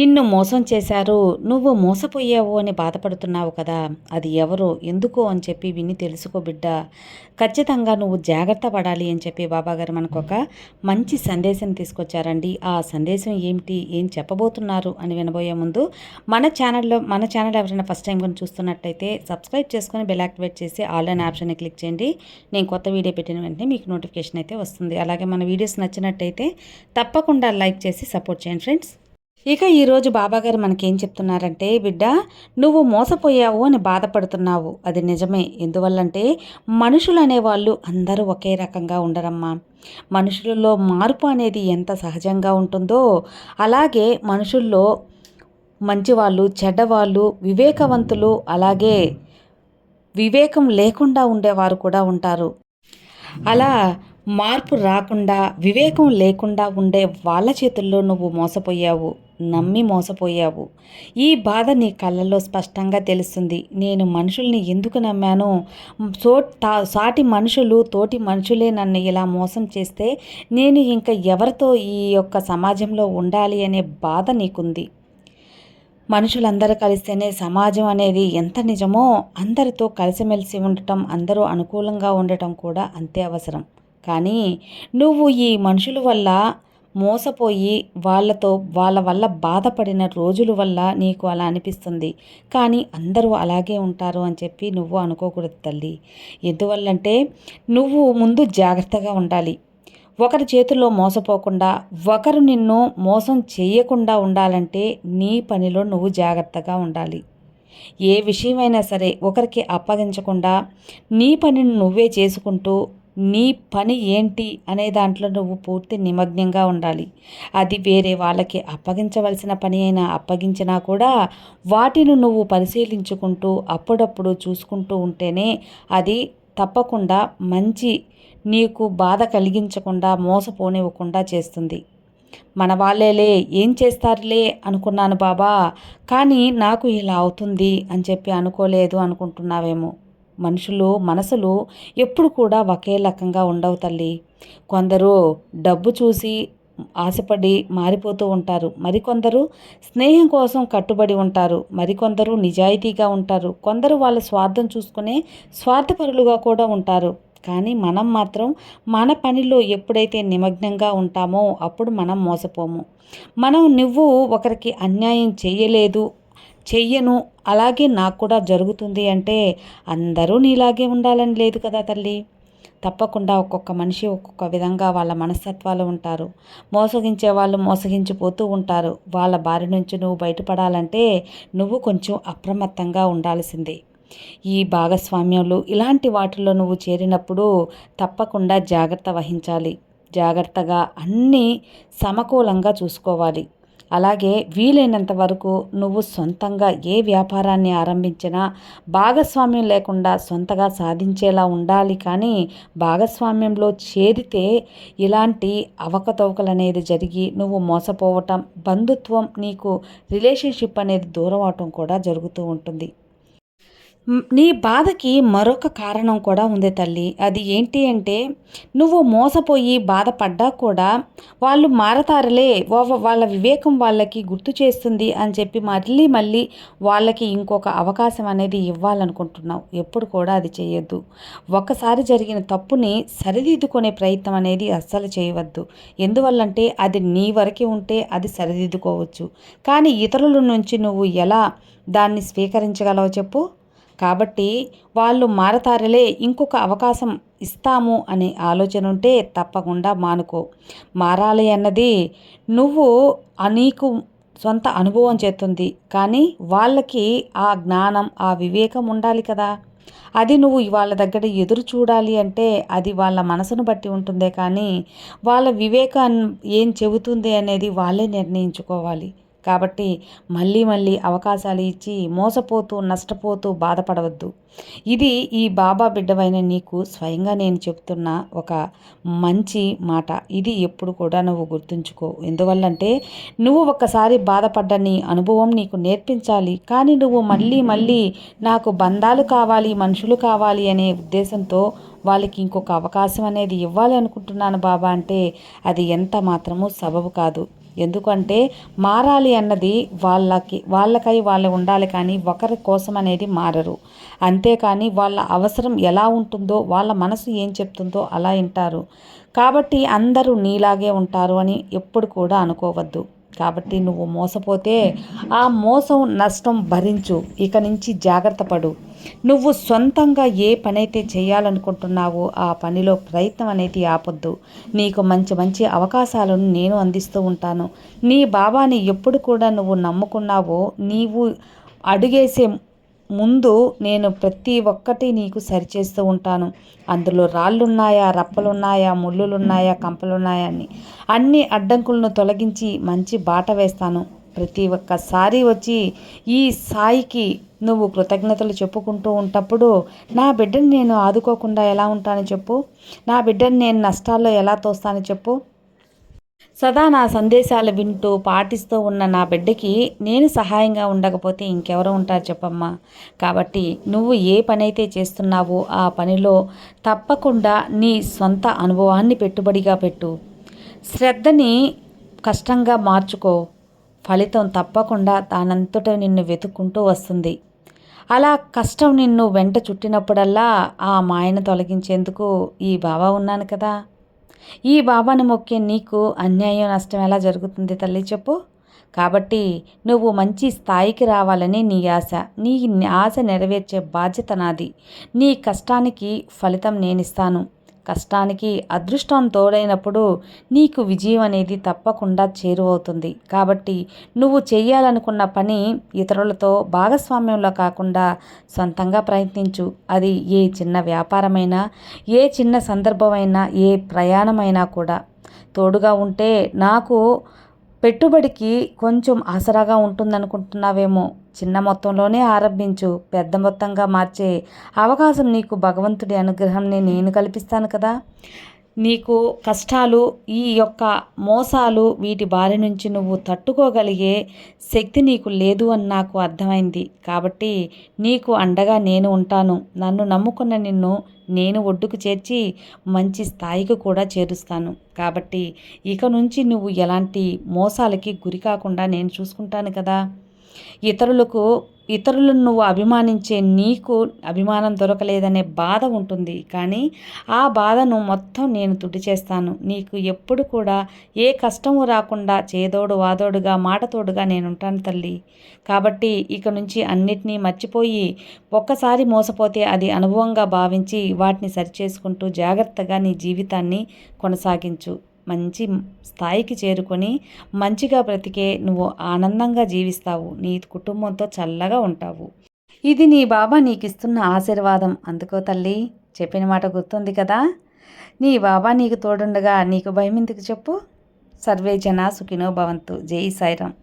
నిన్ను మోసం చేశారు నువ్వు మోసపోయావు అని బాధపడుతున్నావు కదా అది ఎవరు ఎందుకు అని చెప్పి విని తెలుసుకో బిడ్డ. ఖచ్చితంగా నువ్వు జాగ్రత్త పడాలి అని చెప్పి బాబాగారు మనకు ఒక మంచి సందేశం తీసుకొచ్చారండి. ఆ సందేశం ఏమిటి ఏం చెప్పబోతున్నారు అని వినబోయే ముందు మన ఛానల్లో మన ఛానల్ ఎవరైనా ఫస్ట్ టైం కానీ చూస్తున్నట్టయితే సబ్స్క్రైబ్ చేసుకొని బెల్ యాక్టివేట్ చేసి ఆల్ అనే ఆప్షన్ని క్లిక్ చేయండి. నేను కొత్త వీడియో పెట్టిన వెంటనే మీకు నోటిఫికేషన్ అయితే వస్తుంది. అలాగే మన వీడియోస్ నచ్చినట్టయితే తప్పకుండా లైక్ చేసి సపోర్ట్ చేయండి ఫ్రెండ్స్. ఇక ఈరోజు బాబాగారు మనకేం చెప్తున్నారంటే బిడ్డ నువ్వు మోసపోయావు అని బాధపడుతున్నావు. అది నిజమే. ఎందువల్లంటే మనుషులు అనేవాళ్ళు అందరూ ఒకే రకంగా ఉండరమ్మా. మనుషులలో మార్పు అనేది ఎంత సహజంగా ఉంటుందో అలాగే మనుషుల్లో మంచివాళ్ళు చెడ్డవాళ్ళు వివేకవంతులు అలాగే వివేకం లేకుండా ఉండేవారు కూడా ఉంటారు. అలా మార్పు రాకుండా వివేకం లేకుండా ఉండే వాళ్ళ చేతుల్లో నువ్వు మోసపోయావు. నమ్మి మోసపోయావు. ఈ బాధ నీ కళ్ళల్లో స్పష్టంగా తెలుస్తుంది. నేను మనుషుల్ని ఎందుకు నమ్మాను? సో సాటి మనుషులు తోటి మనుషులే నన్ను ఇలా మోసం చేస్తే నేను ఇంకా ఎవరితో ఈ యొక్క సమాజంలో ఉండాలి అనే బాధ నీకుంది. మనుషులందరూ కలిస్తేనే సమాజం అనేది ఎంత నిజమో అందరితో కలిసిమెలిసి ఉండటం అందరూ అనుకూలంగా ఉండటం కూడా అంతే అవసరం. కానీ నువ్వు ఈ మనుషుల వల్ల మోసపోయి వాళ్ళతో వాళ్ళ వల్ల బాధపడిన రోజుల వల్ల నీకు అలా అనిపిస్తుంది. కానీ అందరూ అలాగే ఉంటారు అని చెప్పి నువ్వు అనుకోకూడదు తల్లి. ఎందువల్లంటే నువ్వు ముందు జాగ్రత్తగా ఉండాలి. ఒకరి చేతుల్లో మోసపోకుండా ఒకరు నిన్ను మోసం చేయకుండా ఉండాలంటే నీ పనిలో నువ్వు జాగ్రత్తగా ఉండాలి. ఏ విషయమైనా సరే ఒకరికి అప్పగించకుండా నీ పనిని నువ్వే చేసుకుంటూ నీ పని ఏంటి అనే దాంట్లో నువ్వు పూర్తి నిమగ్నంగా ఉండాలి. అది వేరే వాళ్ళకి అప్పగించవలసిన పని అయినా అప్పగించినా కూడా వాటిని నువ్వు పరిశీలించుకుంటూ అప్పుడప్పుడు చూసుకుంటూ ఉంటేనే అది తప్పకుండా మంచి నీకు బాధ కలిగించకుండా మోసపోనివ్వకుండా చేస్తుంది. మన వాళ్ళేలే ఏం చేస్తారులే అనుకున్నాను బాబా కానీ నాకు ఇలా అవుతుంది అని చెప్పి అనుకోలేదు అనుకుంటున్నావేమో. మనుషులు మనసులు ఎప్పుడు కూడా ఒకే రకంగా ఉండవు తల్లి. కొందరు డబ్బు చూసి ఆశపడి మారిపోతూ ఉంటారు. మరికొందరు స్నేహం కోసం కట్టుబడి ఉంటారు. మరికొందరు నిజాయితీగా ఉంటారు. కొందరు వాళ్ళ స్వార్థం చూసుకునే స్వార్థపరులుగా కూడా ఉంటారు. కానీ మనం మాత్రం మన పనిలో ఎప్పుడైతే నిమగ్నంగా ఉంటామో అప్పుడు మనం మోసపోము. మనం నువ్వు ఒకరికి అన్యాయం చేయలేదు చెయ్యను. అలాగే నాకు కూడా జరుగుతుంది అంటే అందరూ నీలాగే ఉండాలని లేదు కదా తల్లి. తప్పకుండా ఒక్కొక్క మనిషి ఒక్కొక్క విధంగా వాళ్ళ మనస్తత్వాలు ఉంటారు. మోసగించే వాళ్ళు మోసగించిపోతూ ఉంటారు. వాళ్ళ బారి నుంచి నువ్వు బయటపడాలంటే నువ్వు కొంచెం అప్రమత్తంగా ఉండాల్సిందే. ఈ భాగస్వామ్యంలో ఇలాంటి వాటిల్లో నువ్వు చేరినప్పుడు తప్పకుండా జాగ్రత్త వహించాలి. జాగ్రత్తగా అన్నీ సమకూలంగా చూసుకోవాలి. అలాగే వీలైనంత వరకు నువ్వు సొంతంగా ఏ వ్యాపారాన్ని ఆరంభించినా భాగస్వామ్యం లేకుండా సొంతగా సాధించేలా ఉండాలి కానీ భాగస్వామ్యంలో చేరితే ఇలాంటి అవకతవకలు అనేది జరిగి నువ్వు మోసపోవటం బంధుత్వం నీకు రిలేషన్షిప్ అనేది దూరం అవటం కూడా జరుగుతూ ఉంటుంది. నీ బాధకి మరొక కారణం కూడా ఉంది తల్లి. అది ఏంటి అంటే నువ్వు మోసపోయి బాధపడ్డా కూడా వాళ్ళు మారతారులే. వాళ్ళ వివేకం వాళ్ళకి గుర్తు చేస్తుంది అని చెప్పి మళ్ళీ మళ్ళీ వాళ్ళకి ఇంకొక అవకాశం అనేది ఇవ్వాలనుకుంటున్నావు. ఎప్పుడు కూడా అది చేయొద్దు. ఒక్కసారి జరిగిన తప్పుని సరిదిద్దుకునే ప్రయత్నం అనేది అస్సలు చేయవద్దు. ఎందువల్లంటే అది నీ వరకే ఉంటే అది సరిదిద్దుకోవచ్చు. కానీ ఇతరుల నుంచి నువ్వు ఎలా దాన్ని స్వీకరించగలవో చెప్పు. కాబట్టి వాళ్ళు మారతారులే ఇంకొక అవకాశం ఇస్తాము అనే ఆలోచన ఉంటే తప్పకుండా మానుకో. మారాలి అన్నది నువ్వు నీకు సొంత అనుభవం చేస్తుంది కానీ వాళ్ళకి ఆ జ్ఞానం ఆ వివేకం ఉండాలి కదా. అది నువ్వు వాళ్ళ దగ్గర ఎదురు చూడాలి అంటే అది వాళ్ళ మనసును బట్టి ఉంటుందే కానీ వాళ్ళ వివేకం ఏం చెబుతుంది అనేది వాళ్ళే నిర్ణయించుకోవాలి. కాబట్టి మళ్ళీ మళ్ళీ అవకాశాలు ఇచ్చి మోసపోతూ నష్టపోతూ బాధపడవద్దు. ఇది ఈ బాబా బిడ్డవైన నీకు స్వయంగా నేను చెప్తున్న ఒక మంచి మాట. ఇది ఎప్పుడు కూడా నువ్వు గుర్తుంచుకో. ఎందువల్లంటే నువ్వు ఒక్కసారి బాధపడ్డ నీ అనుభవం నీకు నేర్పించాలి. కానీ నువ్వు మళ్ళీ మళ్ళీ నాకు బంధాలు కావాలి మనుషులు కావాలి అనే ఉద్దేశంతో వాళ్ళకి ఇంకొక అవకాశం అనేది ఇవ్వాలి అనుకుంటున్నాను బాబా అంటే అది ఎంత మాత్రమూ సబబు కాదు. ఎందుకంటే మారాలి అన్నది వాళ్ళకి వాళ్ళకై వాళ్ళు ఉండాలి కానీ ఒకరి కోసం అనేది మారరు. అంతేకాని వాళ్ళ అవసరం ఎలా ఉంటుందో వాళ్ళ మనసు ఏం చెప్తుందో అలా వింటారు. కాబట్టి అందరూ నీలాగే ఉంటారు అని ఎప్పుడు కూడా అనుకోవద్దు. కాబట్టి నువ్వు మోసపోతే ఆ మోసం నష్టం భరించు. ఇక నుంచి జాగ్రత్త పడు. నువ్వు సొంతంగా ఏ పనైతే చేయాలనుకుంటున్నావో ఆ పనిలో ప్రయత్నం అనేది ఆపొద్దు. నీకు మంచి మంచి అవకాశాలను నేను అందిస్తూ ఉంటాను. నీ బాబాని ఎప్పుడు కూడా నువ్వు నమ్ముకున్నావో నీవు అడుగేసే ముందు నేను ప్రతి ఒక్కటి నీకు సరిచేస్తూ ఉంటాను. అందులో రాళ్ళున్నాయా రప్పలున్నాయా ముళ్ళులున్నాయా కంపలున్నాయా అని. అన్ని అడ్డంకులను తొలగించి మంచి బాట వేస్తాను. ప్రతి ఒక్కసారి వచ్చి ఈ సాయికి నువ్వు కృతజ్ఞతలు చెప్పుకుంటూ ఉంటప్పుడు నా బిడ్డని నేను ఆదుకోకుండా ఎలా ఉంటాను చెప్పు? నా బిడ్డని నేను నష్టాల్లో ఎలా తోస్తాను చెప్పు? సదా నా సందేశాలు వింటూ పాటిస్తూ ఉన్న నా బిడ్డకి నేను సహాయంగా ఉండకపోతే ఇంకెవరు ఉంటారు చెప్పమ్మా. కాబట్టి నువ్వు ఏ పనైతే చేస్తున్నావో ఆ పనిలో తప్పకుండా నీ సొంత అనుభవాన్ని పెట్టుబడిగా పెట్టు. శ్రద్ధని కష్టంగా మార్చుకో. ఫలితం తప్పకుండా దానంతట నిన్ను వెతుక్కుంటూ వస్తుంది. అలా కష్టం నిన్ను వెంట చుట్టినప్పుడల్లా ఆ మాయను తొలగించేందుకు ఈ బాబా ఉన్నాను కదా. ఈ బాబాను మొక్కే నీకు అన్యాయం నష్టం ఎలా జరుగుతుంది తల్లి చెప్పు. కాబట్టి నువ్వు మంచి స్థాయికి రావాలని నీ ఆశ. నీ ఆశ నెరవేర్చే బాధ్యత నాది. నీ కష్టానికి ఫలితం నేనిస్తాను. కష్టానికి అదృష్టం తోడైనప్పుడు నీకు విజయం అనేది తప్పకుండా చేరువవుతుంది. కాబట్టి నువ్వు చేయాలనుకున్న పని ఇతరులతో భాగస్వామ్యంలో కాకుండా సొంతంగా ప్రయత్నించు. అది ఏ చిన్న వ్యాపారమైనా ఏ చిన్న సందర్భమైనా ఏ ప్రయాణమైనా కూడా. తోడుగా ఉంటే నాకు పెట్టుబడికి కొంచెం ఆసరాగా ఉంటుందనుకుంటున్నావేమో. చిన్న మొత్తంలోనే ఆరంభించు. పెద్ద మొత్తంగా మార్చే అవకాశం నీకు భగవంతుడి అనుగ్రహంని నేను కల్పిస్తాను కదా. నీకు కష్టాలు ఈ యొక్క మోసాలు వీటి బారి నుంచి నువ్వు తట్టుకోగలిగే శక్తి నీకు లేదు అని నాకు అర్థమైంది. కాబట్టి నీకు అండగా నేను ఉంటాను. నన్ను నమ్ముకున్న నిన్ను నేను ఒడ్డుకు చేర్చి మంచి స్థాయికి కూడా చేరుస్తాను. కాబట్టి ఇక నుంచి నువ్వు ఎలాంటి మోసాలకి గురి కాకుండా నేను చూసుకుంటాను కదా. ఇతరులకు ఇతరులను నువ్వు అభిమానించే నీకు అభిమానం దొరకలేదనే బాధ ఉంటుంది. కానీ ఆ బాధను మొత్తం నేను తుడి చేస్తాను. నీకు ఎప్పుడు కూడా ఏ కష్టము రాకుండా చేదోడు వాదోడుగా మాటతోడుగా నేను ఉంటాను తల్లి. కాబట్టి ఇక నుంచి అన్నిటినీ మర్చిపోయి ఒక్కసారి మోసపోతే అది అనుభవంగా భావించి వాటిని సరిచేసుకుంటూ జాగ్రత్తగా నీ జీవితాన్ని కొనసాగించు. మంచి స్థాయికి చేరుకొని మంచిగా బ్రతికే నువ్వు ఆనందంగా జీవిస్తావు. నీ కుటుంబంతో చల్లగా ఉంటావు. ఇది నీ బాబా నీకు ఇస్తున్న ఆశీర్వాదం. అందుకో తల్లి చెప్పిన మాట గుర్తుంది కదా? నీ బాబా నీకు తోడుండగా నీకు భయం ఎందుకు చెప్పు? సర్వే జనా సుఖినో భవంతు. జై సాయిరామ్.